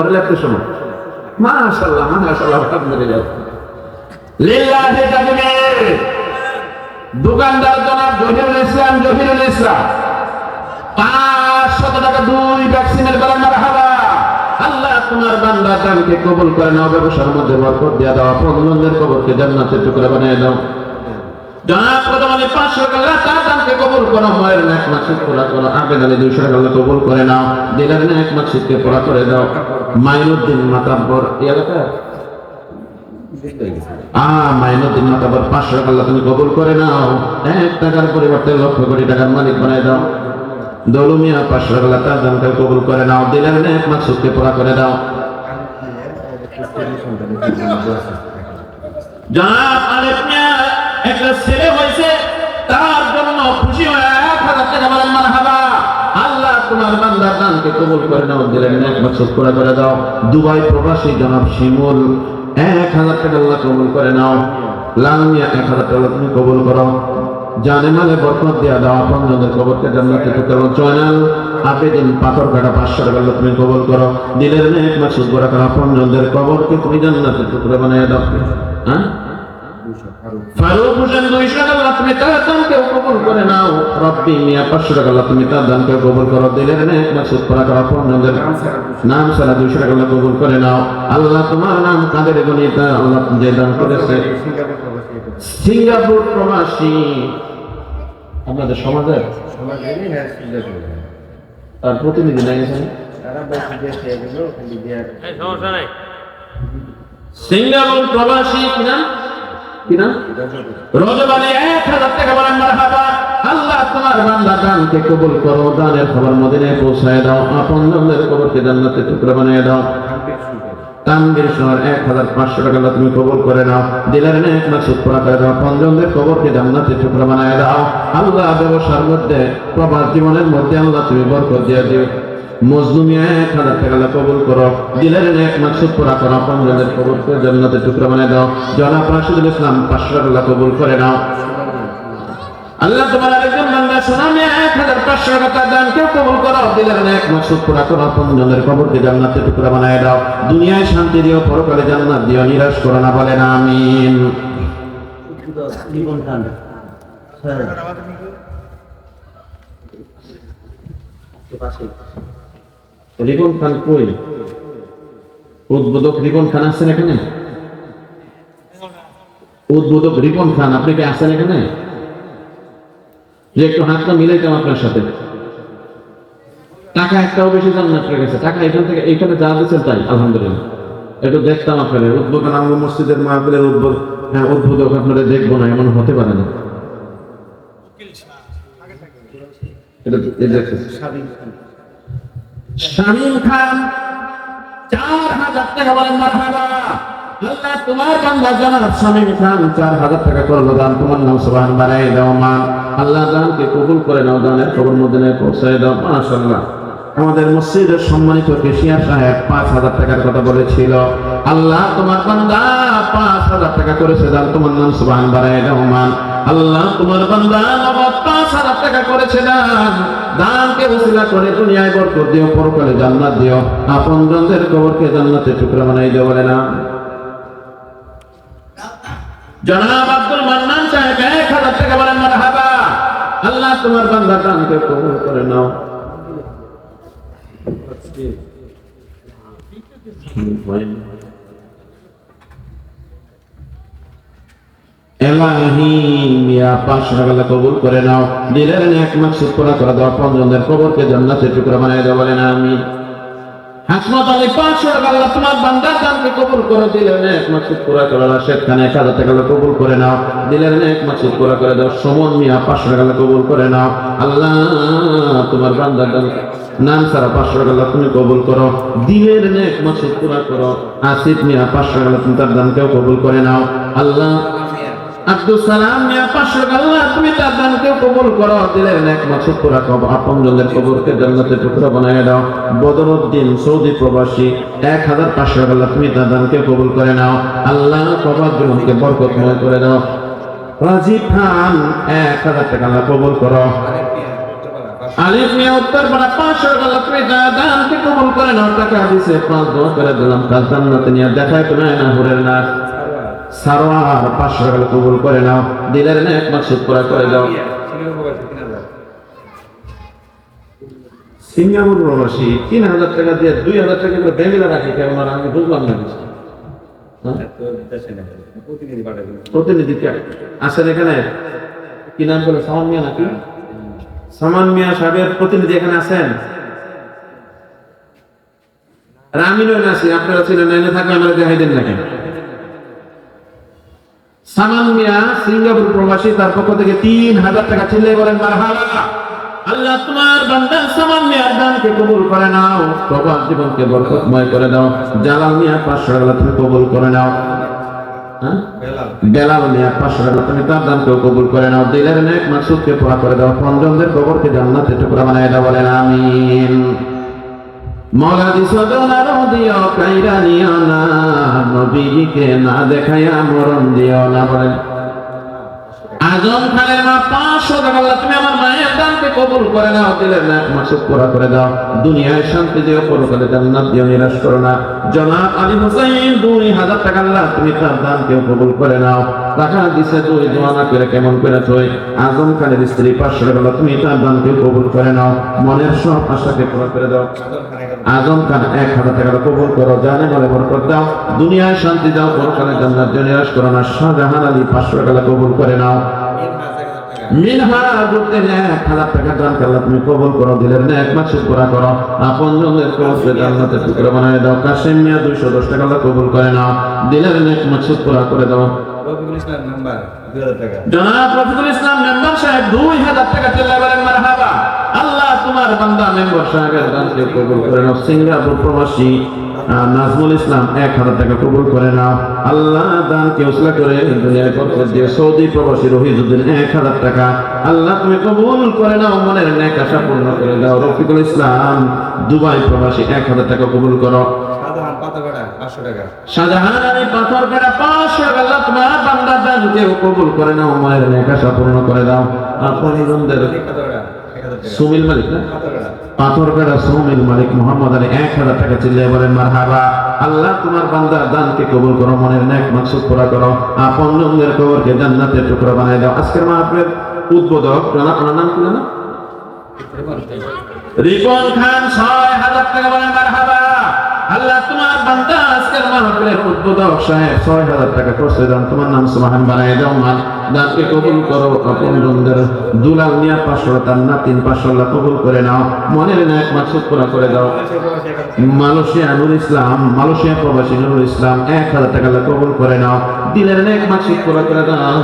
ঘরে লাগতে মাশাল্লাহ মাশাল্লাহ আলহামদুলিল্লাহ। লিল্লাহি তাকবীর। দোকানদার জনাব জহিরুল ইসলাম জহিরুল ইসলাম। পাঁচশত টাকা দুই ভ্যাকসিনের বেলা মারহাবা আল্লাহ তোমার বান্দা কবুল করে নাও, ব্যবসার মধ্যে বরকত দাও কবরকে বানিয়ে দাও। পাঁচশো টাকা কবুল এক আলী দুইশো টাকা করে নাও। দিলের এক মাসিককে পুরা করে দাও। মাইনুদ্দিন মাতাব্বর, এই এলাকা মাইনুদ্দিন মাতাব্বর, পাঁচশো টাকা তুমি কবুল করে নাও। এক টাকার পরিবর্তে লক্ষ কোটি টাকার মালিক বানায় দাও। দৌলুমিয়া, পাঁচশো টাকা তার দানকে কবুল করে নাও। দিলের এক মাসিককে পুরা করে দাও। জনাব আলেপ মিয়া, একটা ছেলে হয়েছে, তার জন্য খুশি হয়ে এক হাজার টাকা বলেন মারহাবা। আল্লাহ তোমার বান্দার দানকে কবুল করে নাও দিলেন এক বছর করে করে দাও দুবাই প্রবাসী জনাব শিমুল, এক হাজার টাকা আল্লাহ কবুল করে নাও। লাল মিয়া এক হাজার টাকা তুমি কবুল করো। জানে মালে বরকত দিয়া দাও আপনজনের কবরকে জান্নাতে টুকরো জয়নাল, আবেদিন পাথর কাটা পাঁচশো টাকা তুমি কবুল করো। দিলের এক মাস করা আপনজনদের কবরকে তুমি জান্নাতে টুকরো বানিয়ে দাও। হ্যাঁ? দুইশো তুমি তার করে নাও। পাঁচশো টাকা তুমি তার দানকে কবুল করো। করা নাম সারা দুইশো টাকা কবুল করে নাও। আল্লাহ তোমার নাম কাদের সিঙ্গাপুর প্রবাসী। আপনাদের সমাজের তার প্রতিনিধি নাই এখানে? সিঙ্গাপুর প্রবাসী কিনা? কিনা রজবানে এক হাজার টাকা বলেন, মারহাবা। আল্লাহ, তোমার বান্দা দানকে কবুল করো দানের খবর মদিনায় পৌঁছায় দাও, আপন জনদের কবরকে জান্নাতে টুকরা বানিয়ে দাও। তানবীর শহর এক হাজার পাঁচশো টাকা তুমি কবুল করে নাও। দিলের এক মাস পুরা করে দাও পঞ্জনদের কবরকে জান্নাতে টুকরা বানিয়ে দাও। আল্লাহ ব্যবসার জীবনের মধ্যে আল্লাহ তুমি বরকত দিয়ে দিও। মজলুমিয়া এক হাজার টাকা আল্লাহ কবুল করো। দিলের এক মাস পুরা করো। পঞ্জনদের কবরকে জান্নাতে টুকরা বানিয়ে দাও। জনাব রাশিদুল ইসলাম পাঁচশো টাকা কবুল করে নাও। আল্লাহ তোমার আরেকজন বান্দা শোনামে এক হাজার পাঁচশো টাকা দান কেউ কবুল করো। দিলের এক মাসুদ পুরা করো। পঞ্জনের কবরকে জান্নাতে টুকরা বানায় দাও। দুনিয়ায় শান্তি দিও পরকালে জান্নাত দিও নিরাশ করো না বলেন আমিন। জীবন খান স্যার। রিপন খান কই? উদ্বোধক রিপন খান আছেন এখানে? উদ্বোধক রিপন খান আপনি কি আছেন এখানে? যে একটু হাতটা মিলাইতাম আপনার সাথে। টাকা একটাও বেশি দাম না আপনার কাছে টাকা এখান থেকে এখানে যা দিচ্ছেন তাই আলহামদুলিল্লাহ। একটু দেখতাম আপনাদের উদ্বোধন আঙ্গ মসজিদের মাহফিলের উদ্বোধ হ্যাঁ উদ্বোধক আপনারা দেখব না এমন হতে পারে না। এটা। শামীম খান, চার হাজার টাকা বলেন মারহাবা তোমার চার হাজার তোমার করে আমাদের মসজিদের সম্মানিত কেশিয়া সাহেব পাঁচ হাজার টাকার কথা বলেছিল। আল্লাহ তোমার পাঁচ হাজার টাকা করেছে দান তোমার নাম সুবহান বানাই দাও আল্লাহ তোমার বান্দা নগদ পাঁচ হাজার টাকা করেছে দান দানকে উসিলা করে দুনিয়ায় বরকত দিও, পরকালে জান্নাত দিও। আপন জনদের কবরকে জান্নাতে টুকরা বানাই দিও বলে না। জনাব আব্দুল মান্নান সাহেব, এক হাজার টাকা বলেন মারহাবা। আল্লাহ তোমার বান্দা দানকে কবুল করে নাও। টাকা আল্লাহ কবুল করে নাও। দিলের এক মাস পুরা করে দাও পঞ্জনের কবরকে জান্নাতে টুকরা বানাই দাও বলেন আমি হাসমত আলী পাঁচশো টাকা আল্লাহ তোমার বান্দার দানকে কবুল করে দিলেন এক মাস পুরা করে দাও শেখ খান এক হাজার টাকা আল্লাহ কবুল করে নাও। দিলেন এক মাস পুরা করে দাও সমন মিয়া পাঁচশো টাকা আল্লাহ কবুল করে নাও। আল্লাহ, তোমার বান্দার দান, নাম সারা পাঁচশো টাকা আল্লাহ তুমি কবুল করো। দিলের এক মাস পুরা করো। আসিফ মিয়া পাঁচশো টাকা আল্লাহ তুমি তার দানকেও কবুল করে নাও। আল্লাহ আব্দুল সালাম মিয়া পাঁচশো আল্লাহ তুমি তার দানকেও কবুল করো। দিলের এক মাসুদ পুরা কব আপন জনের কবরকে জান্নাতে টুকরা বানায় দাও। বদরুদ্দিন সৌদি প্রবাসী, এক হাজার পাঁচশো আল্লাহ তুমি তার দানকে কবুল করে নাও। আল্লাহ কবর জীবনকে বরকতময় করে দাও। রাজীব খান, এক হাজার টাকা আল্লাহ কবুল করো। আলিফ মিয়া উত্তর পাড়া পাঁচশো টাকা লক্ষ্মী দানকে কবুল করে নাও। পাঁচ দোয়া করে দিলাম। কাল জান্নাতে নিয়ে দেখায় তো না, হুরের না সারোয়ার পাঁচশো টাকা কবুল করে নাও। দিলের না এক মাস পুরা করে দাও। সিঙ্গাপুর প্রবাসী তিন হাজার টাকা দিয়ে দুই হাজার টাকা করে ব্যাংকে রাখি আমি বুঝলাম না হ্যাঁ? প্রতিনিধি কে? আছেন এখানে? কি নাম বলে? সামান মিয়া নাকি? সামান মিয়া সাহেবের প্রতিনিধি এখানে আছেন? আমি নয় আছি আপনারা ছিলেন না, এনে থাকলে আমরা দেখাই দেন নাকি? সামান মিয়া সিঙ্গাপুর প্রবাসী, তার পক্ষ থেকে তিন হাজার টাকা মারহাবা। আল্লাহ তোমার বান্দা সামান মিয়ার দানকে কবুল করে নাও জীবনকে বরকতময় করে দাও, জালাল মিয়া পাঁচশো টাকা তুমি কবুল করে নাও। হ্যাঁ? বেলাল মিয়া পাঁচশো টাকা তুমি তার দানকেও কবুল করে নাও। দিলের নেক মাসুদকে পুরা করে দাও, পঞ্চমদের কবরকে জান্নাতে টুকরা বানায় দাও বলেন, আমিন। মৌলা দিস দোনারও দিও, কাইরা নিও। নবীজিকে না দেখাইয়া মরণ দিও না বলেন আজম খানের মা পাঁচশো টাকা আল্লাহ তুমি আমার মায়ের দানকে কবুল করে নাও, দিলে না মাসে পুরা করে দাও। দুনিয়ায় শান্তি দিও পরকালে জান্নাত দিও, নিরাশ করো না। জনাব আলী হুসাইন, দুই হাজার টাকা আল্লাহ তুমি তার দানকেও কবুল করে নাও। টাকা দিছে দুই দোয়া না করে কেমন করে থই। আজম খানের স্ত্রী পাঁচশো টাকা তুমি তার দানকেও কবুল করে নাও। মনের সব আশাকে পুরা করে দাও। আজম খান এক হাজার টাকা কবুল করো। জানে বলে বরকত দাও, দুনিয়ায় শান্তি দাও, পরকালে জান্নাত নিরাশ করো না। শাহজাহান আলী পাঁচশো টাকা কবুল করে নাও। কবুল এক মাস পুরা করো। আপন জনের কবুল জান্নাতে টুকরো বানায় দাও। কাশেম মিয়া দুইশো দশ টাকা কবুল করে নাও। দিলের না এক মাস পুরা করে দাও। ইসলাম দুই হাজার টাকা। আল্লাহ তোমার কবুল নাজমুল ইসলাম, এক হাজার কবুল করে আল্লাহ করে সৌদি প্রবাসী রহিজুদ্দিন, এক হাজার টাকা। আল্লাহ তুমি কবুল করে নাও, মনের ন্যাক আশা পূর্ণ করে দাও। রফিকুল ইসলাম, দুবাই প্রবাসী, এক হাজার টাকা কবুল করো। শাহজাহান আলী পাথর কাটা পাঁচশো আল্লাহ তোমার বান্দা দানকে কবুল করে নাও মনের ন্যাক আশা পূর্ণ করে দাও। আপনজনদের সুমিল মালিক না? পাথরকাটা সৌমিল মালিক মোহাম্মদ আলী এক হাজার টাকা চিল্লে বলেন মারহাবা। আল্লাহ তোমার বান্দার দানকে কবুল করো মনের ন্যাক মাকসুদ পুরা করো। আপন জনদের কবরকে জান্নাতের টুকরা বানায় দাও। আজকের মাহফিলের উদ্বোধক জানা ওনার নাম কি জানা? রিপন খান। ছয় হাজার টাকা বলেন আল্লাহ তোমার বান্দা আজকের মাহফিলের উদ্বোধক সাহেব ছয় হাজার টাকা করছে দান তোমার নাম সুমাহান বানায় দাও মান দানকে কবুল করো, আপন জনদের দুলাল মিয়া পাঁচশো তার নাতিন পাঁচশো আল্লাহ কবুল করে নাও। মনের ন্যাক মাকসুদ পুরা করে দাও। মালয়েশিয়া নুর ইসলাম, মালয়েশিয়া প্রবাসী নুরুল ইসলাম, এক হাজার টাকা আল্লাহ কবুল করে নাও। দিলের ন্যাক মাকসুদ পুরা করে দাও।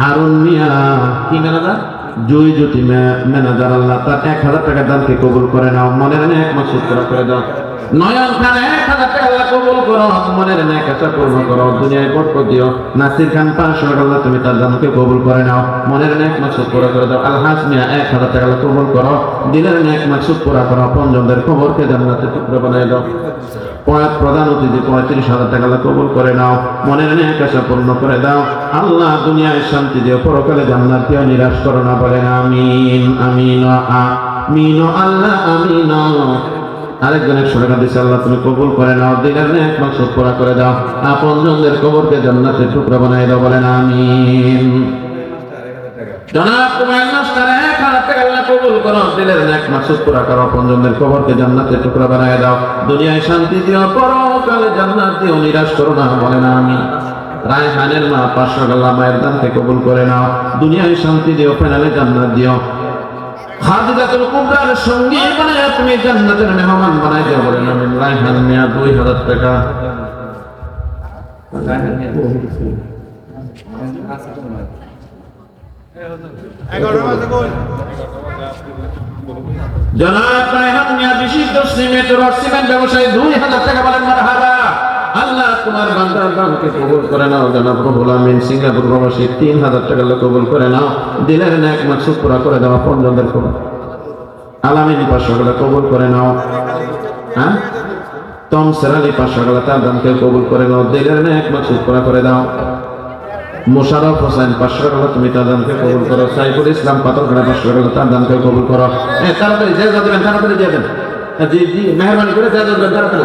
হারুন মিয়া, কি ম্যানেজার জয় জ্যোতি ম্যানেজার আল্লাহ, তার এক হাজার টাকা দানকে কবুল করে নাও, মনের ন্যাক মাকসুদ পুরা করে দাও। নয়ন খান, এক হাজার টাকা কবুল করো নাও, মনের ন্যাক মাকসুদ পুরা করে দাও। আলহাজ মিয়া, এক হাজার টাকা আল্লাহ টুকরো দাও। প্রধান অতিথি, পঁয়ত্রিশ হাজার টাকা কবুল করে নাও। মনের ন্যাক আশা পূর্ণ করে দাও। আল্লাহ দুনিয়ায় শান্তি দিও, পরকালে দিও, নিরাশ করো না বলেন আমিন আমিন আমিন, আল্লাহ, আমিন। আরেকজন একশো টাকা দিচ্ছে আল্লাহ তুমি কবুল করে নাও, দিলের ন্যাক মাকসুদ পুরা করে দাও। আপন জনদের কবরকে জান্নাতের টুকরা বানাই দাও বলেন আমিন। জনাব তোমার এক হাজার টাকা কবুল করো। দিলের ন্যাক মাকসুদ পুরা করো পঞ্জনদের কবরকে জান্নাতের টুকরা বানায় দাও। দুনিয়ায় শান্তি দিও পরকালে জান্নাত দিও নিরাশ করো না বলে না আমি। রায়হানের মা পাঁচশো গাল্লা মায়ের দানকে কবুল করে নাও। দুনিয়ায় শান্তি দিও ফেনালে জান্নাত দিও। খাদিজাতুল কুবরার সঙ্গী বানায় তুমি জান্নাতের মেহমান বানাই দিও বলেন আমি। রায়হান মিয়া দুই হাজার টাকা। জনাব ব্যবসায়ী দুই হাজার টাকা আল্লাহ দানকে কবুল করে নাও তিন হাজার টাকা কবুল করে নাও। দিলের ন্যাক মাকসুদ পুরা করে করে নাও। হ্যাঁ? তম তার দানকে কবুল করে নাও। মাকসুদ পুরা করে দাও। মোশারফ হোসেন, পাঁচশো টাকা তুমি তার দানকে কবুল করো। সাইফুল ইসলাম পাথরখানা পাঁচশো টাকা তার দানকে কবুল করো। হ্যাঁ তাড়াতাড়ি যে যাবেন, তাড়াতাড়ি যাবেন জি জি, মেহরবানি করে যা যাবেন, তাড়াতাড়ি।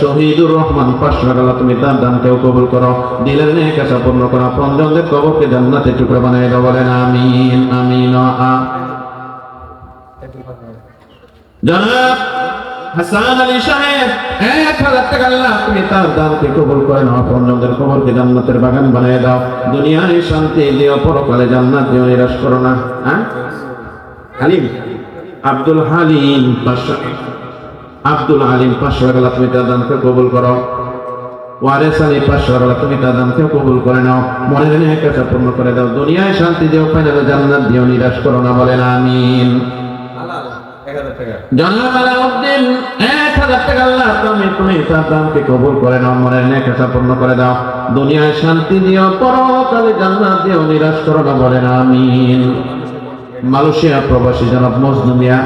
শহীদুর রহমান পাঁচশো তুমি তার দানকেও কবুল করো। দিলের নেক আশা পূর্ণ করো। পঞ্চমদের কবরকে জান্নাতে টুকরো বানাই দাও বলেন, আমিন আমিন বাগান হ্যাঁ? আব্দুল হালিম আব্দুল আলিম পাঁচশো টাকা তুমি তার দানকে কবুল করো। ওয়ারেস আলী পাঁচশো টাকা তুমি তার দানকে কবুল করে নাও। মনের কাছে পূর্ণ করে দাও। দুনিয়ায় শান্তি দিও, ফাইনালে জান্নাত দিও, নিরাশ করো না বলেন, আমিন। কবুল শান্তি জান্নাত দিও, নিরাশ করো না বলেন, আমিন। মালয়েশিয়া প্রবাসী জনাব মজনুমিয়া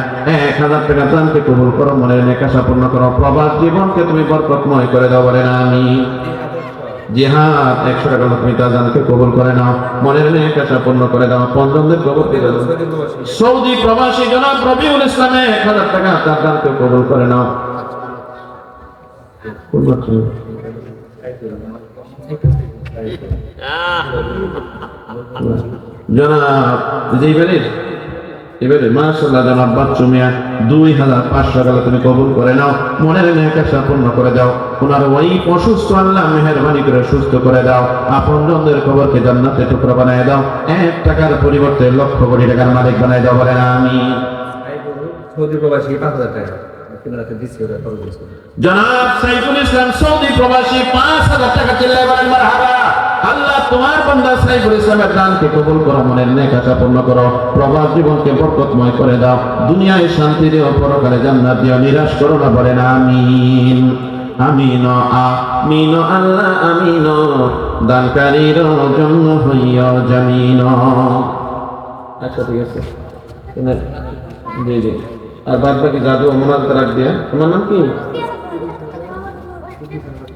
এক হাজার টাকা দানকে কবুল করো, মনে নেক আশা পূর্ণ করো। প্রবাস জীবনকে তুমি বরকতময় করে দাও বলেন আমিন জিহাদ, একশো টাকা তুমি তার দানকে কবুল করে নাও। মনের নেক আশা পূর্ণ করে দাও। পঞ্চমদের কবুল করে দাও। সৌদি প্রবাসী জনাব রবিউল ইসলামে এক হাজার টাকা তার দানকে কবুল করে নাও। বাচ্চা? জনাব জি বেরির এবারে মাশাল্লাহ জনাব বাচ্চু মিয়া দুই হাজার পাঁচশো টাকা তুমি কবুল করে নাও। মনের নেকাশা পূর্ণ করে দাও। ওনার ওই অসুস্থ আল্লাহ মেহরবানি করে সুস্থ করে দাও। আপন জনদের খবরকে জান্নাতে টুকরো বানায় দাও। এক টাকার পরিবর্তে লক্ষ কোটি টাকার মালিক বানায় দাও বলেন আমি সৌদি প্রবাসী পাঁচ হাজার টাকা। জনাব সাইফুল ইসলাম সৌদি প্রবাসী পাঁচ হাজার টাকা চিল্লাই বলেন মারহাবা। আল্লাহ তোমার বান্দা সাইফুল ইসলামের দানকে কবুল করো, মনের নেক আশা পূর্ণ করো। প্রবাস জীবনকে বরকতময় করে দাও। দুনিয়ায় শান্তি দিও, পরকালে জান্নাত দিও, নিরাশ করো না, বলেন আমিন। আমিন আমিন, আল্লাহ, আমিন। দানকারীর জন্য হইয়া জামিন। আচ্ছা ঠিক আছে। জি জি আর বাদ বাকি জাদু অমরাল তারাক দিয়া। তোমার নাম কি?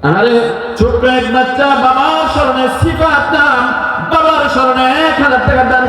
আরে ছোট্ট এক বাচ্চা বাবার স্মরণে সিফাত দাম বাবার স্মরণে এক হাজার টাকা দান